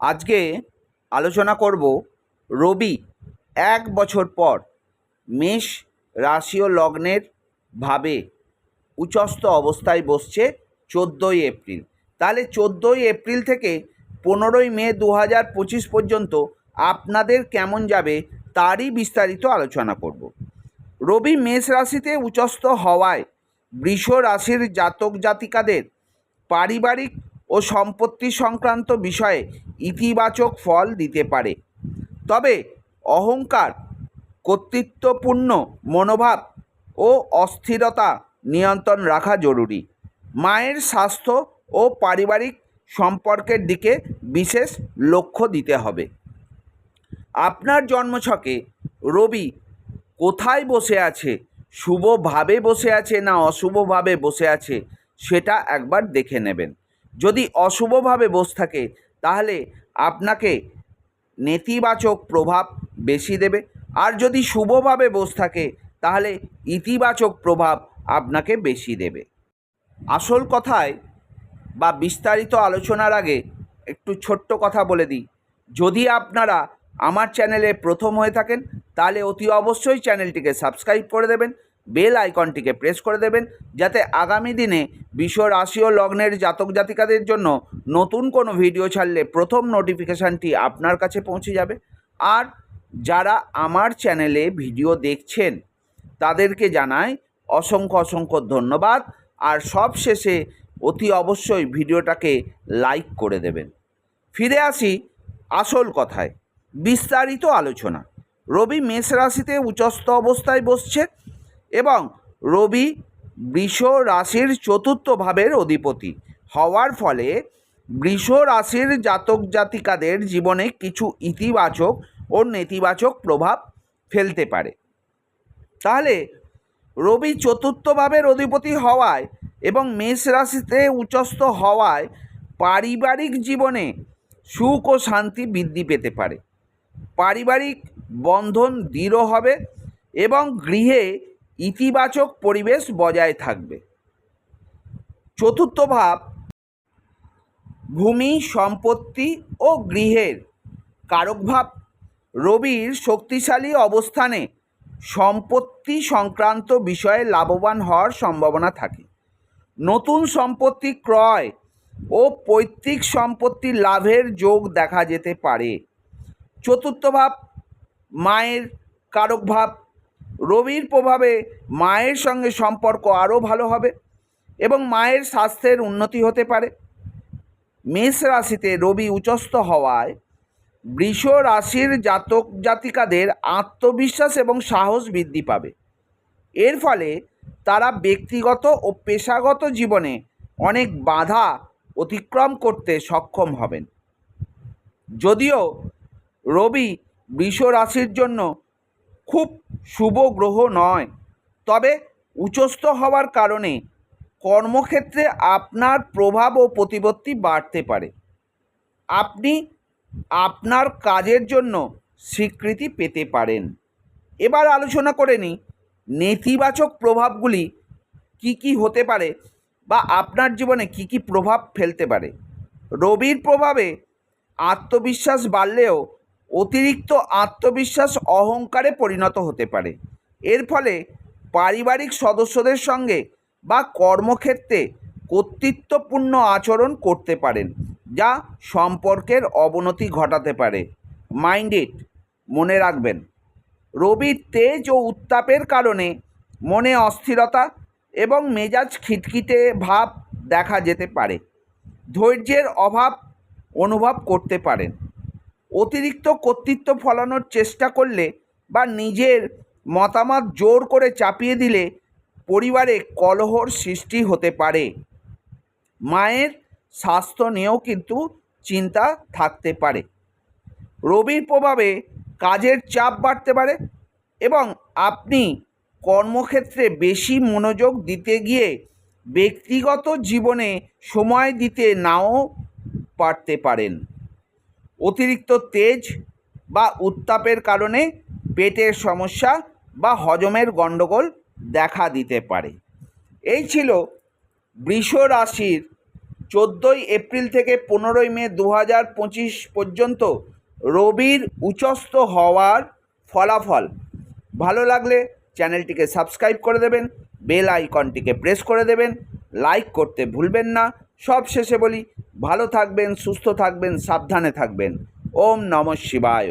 আজকে আলোচনা করব রবি এক বছর পর মেষ রাশি ও লগ্নের ভাবে উচস্থ অবস্থায় বসছে চোদ্দোই এপ্রিল। তাহলে চোদ্দোই এপ্রিল থেকে পনেরোই মে দু হাজার পঁচিশ পর্যন্ত আপনাদের কেমন যাবে তারই বিস্তারিত আলোচনা করব। রবি মেষ রাশিতে উচস্থ হওয়ায় বৃষ রাশির জাতক জাতিকাদের পারিবারিক ও সম্পত্তি সংক্রান্ত বিষয়ে ইতিবাচক ফল দিতে পারে। তবে অহংকার, কর্তৃত্বপূর্ণ মনোভাব ও অস্থিরতা নিয়ন্ত্রণ রাখা জরুরি। মায়ের স্বাস্থ্য ও পারিবারিক সম্পর্কের দিকে বিশেষ লক্ষ্য দিতে হবে। আপনার জন্মছকে রবি কোথায় বসে আছে শুভভাবে বসে আছে না অশুভভাবে বসে আছে, সেটা একবার দেখে নেবেন। যদি অশুভভাবে বসে থাকে, তাহলে আপনাকে নেতিবাচক প্রভাব বেশি দেবে। আর যদি শুভভাবে বসে থাকে, তাহলে ইতিবাচক প্রভাব আপনাকে বেশি দেবে। আসল কথায় বা বিস্তারিত আলোচনার আগে একটু ছোট্ট কথা বলে দিই। যদি আপনারা আমার চ্যানেলে প্রথম হয়ে থাকেন, তাহলে অতি অবশ্যই চ্যানেলটিকে সাবস্ক্রাইব করে দেবেন। বেল আইকনটিকে প্রেস করে দেবেন যাতে আগামী দিনে বিশ্ব রাশি ও লগ্নের জাতক জাতিকাদের জন্য নতুন কোনো ভিডিও ছাড়লে প্রথম নোটিফিকেশানটি আপনার কাছে পৌঁছে যাবে। আর যারা আমার চ্যানেলে ভিডিও দেখছেন, তাদেরকে জানাই অসংখ্য অসংখ্য ধন্যবাদ। আর সব শেষে অতি অবশ্যই ভিডিওটাকে লাইক করে দেবেন। ফিরে আসি আসল কথায়, বিস্তারিত আলোচনা। রবি মেষ রাশিতে উচ্চস্থ অবস্থায় বসছে। এবং রবি বৃষ রাশির চতুর্থ ভাবের অধিপতি। হওয়ার ফলে বৃষ রাশির জাতক জাতিকাদের জীবনে কিছু ইতিবাচক ও নেতিবাচক প্রভাব ফেলতে পারে। তাহলে রবি চতুর্থ ভাবের অধিপতি হওয়ায় এবং মেষ রাশিতে উচ্চস্থ হওয়ায় পারিবারিক জীবনে সুখ ও শান্তি বৃদ্ধি পেতে পারে। পারিবারিক বন্ধন দৃঢ় হবে এবং গৃহে ইতিবাচক পরিবেশ বজায় থাকবে। চতুর্থ ভাব, ভূমি, সম্পত্তি ও গৃহের কারক ভাব। রবির শক্তিশালী অবস্থানে সম্পত্তি সংক্রান্ত বিষয়ে লাভবান হওয়ার সম্ভাবনা থাকে। নতুন সম্পত্তি ক্রয় ও পৈতৃক সম্পত্তি লাভের যোগ দেখা যেতে পারে। চতুর্থ ভাব, মায়ের কারক ভাব। রবির প্রভাবে মায়ের সঙ্গে সম্পর্ক আরও ভালো হবে এবং মায়ের স্বাস্থ্যের উন্নতি হতে পারে। মেষ রাশিতে রবি উচস্থ হওয়ায় বৃষ রাশির জাতক জাতিকাদের আত্মবিশ্বাস এবং সাহস বৃদ্ধি পাবে। এর ফলে তারা ব্যক্তিগত ও পেশাগত জীবনে অনেক বাধা অতিক্রম করতে সক্ষম হবেন। যদিও রবি বৃষ রাশির জন্য খুব শুভ গ্রহ নয়। তবে উচ্চস্থ হওয়ার কারণে কর্মক্ষেত্রে আপনার প্রভাব ও প্রতিপত্তি বাড়তে পারে। আপনি আপনার কাজের জন্য স্বীকৃতি পেতে পারেন। এবার আলোচনা করে নিই, নেতিবাচক প্রভাবগুলি কি কি হতে পারে বা আপনার জীবনে কি কি প্রভাব ফেলতে পারে। রবির প্রভাবে আত্মবিশ্বাস বাড়লেও অতিরিক্ত আত্মবিশ্বাস অহংকারে পরিণত হতে পারে। এর ফলে পারিবারিক সদস্যদের সঙ্গে বা কর্মক্ষেত্রে কর্তৃত্বপূর্ণ আচরণ করতে পারেন, যা সম্পর্কের অবনতি ঘটাতে পারে। মাইন্ডেড মনে রাখবেন। রবির তেজ ও উত্তাপের কারণে মনে অস্থিরতা এবং মেজাজ খিটখিটে ভাব দেখা যেতে পারে। ধৈর্যের অভাব অনুভব করতে পারেন। অতিরিক্ত কর্তৃত্ব ফলানোর চেষ্টা করলে বা নিজের মতামত জোর করে চাপিয়ে দিলে পরিবারে কলহর সৃষ্টি হতে পারে। মায়ের স্বাস্থ্য নিয়েও কিন্তু চিন্তা থাকতে পারে। রবির প্রভাবে কাজের চাপ বাড়তে পারে এবং আপনি কর্মক্ষেত্রে বেশি মনোযোগ দিতে গিয়ে ব্যক্তিগত জীবনে সময় দিতে নাও পারতে পারেন। অতিরিক্ত তেজ বা উত্তাপের কারণে পেটের সমস্যা বা হজমের গণ্ডগোল দেখা দিতে পারে। এই ছিল বৃষ রাশির চোদ্দোই এপ্রিল থেকে পনেরোই মে দু হাজার পঁচিশ পর্যন্ত রবির উচস্থ হওয়ার ফলাফল। ভালো লাগলে চ্যানেলটিকে সাবস্ক্রাইব করে দেবেন, বেল আইকনটিকে প্রেস করে দেবেন, লাইক করতে ভুলবেন না। সব শেষে বলি ভালো থাকবেন সুস্থ থাকবেন সাবধানে থাকবেন। ওম নম শিবায়।